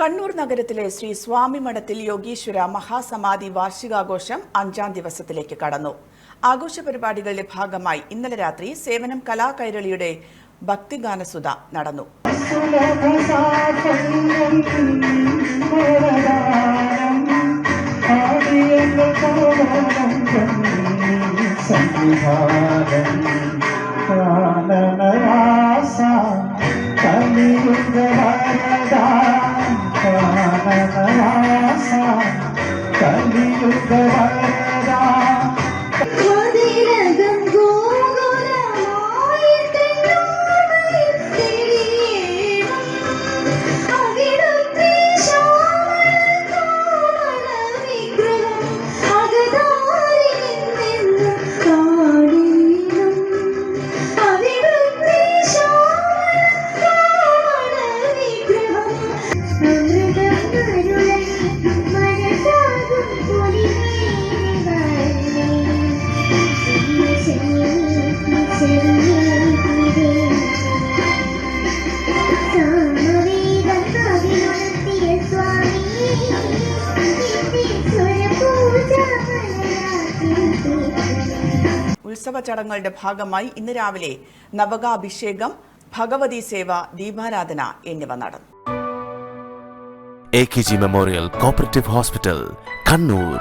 കണ്ണൂർ നഗരത്തിലെ ശ്രീ സ്വാമി മഠത്തിൽ യോഗീശ്വര മഹാസമാധി വാർഷികാഘോഷം അഞ്ചാം ദിവസത്തിലേക്ക് കടന്നു. ആഘോഷ പരിപാടികളുടെ ഭാഗമായി ഇന്നലെ രാത്രി സേവനം കലാകൈരളിയുടെ ഭക്തിഗാനസുധ നടന്നു. Kaliyuga Vasa Kaliyuga Vasa ഉത്സവ ചടങ്ങുകളുടെ ഭാഗമായി ഇന്ന് രാവിലെ നവകാഭിഷേകം ഭഗവതി സേവ ദീപാരാധന എന്നിവ നടന്നു. A K G memorial cooperative hospital Kannur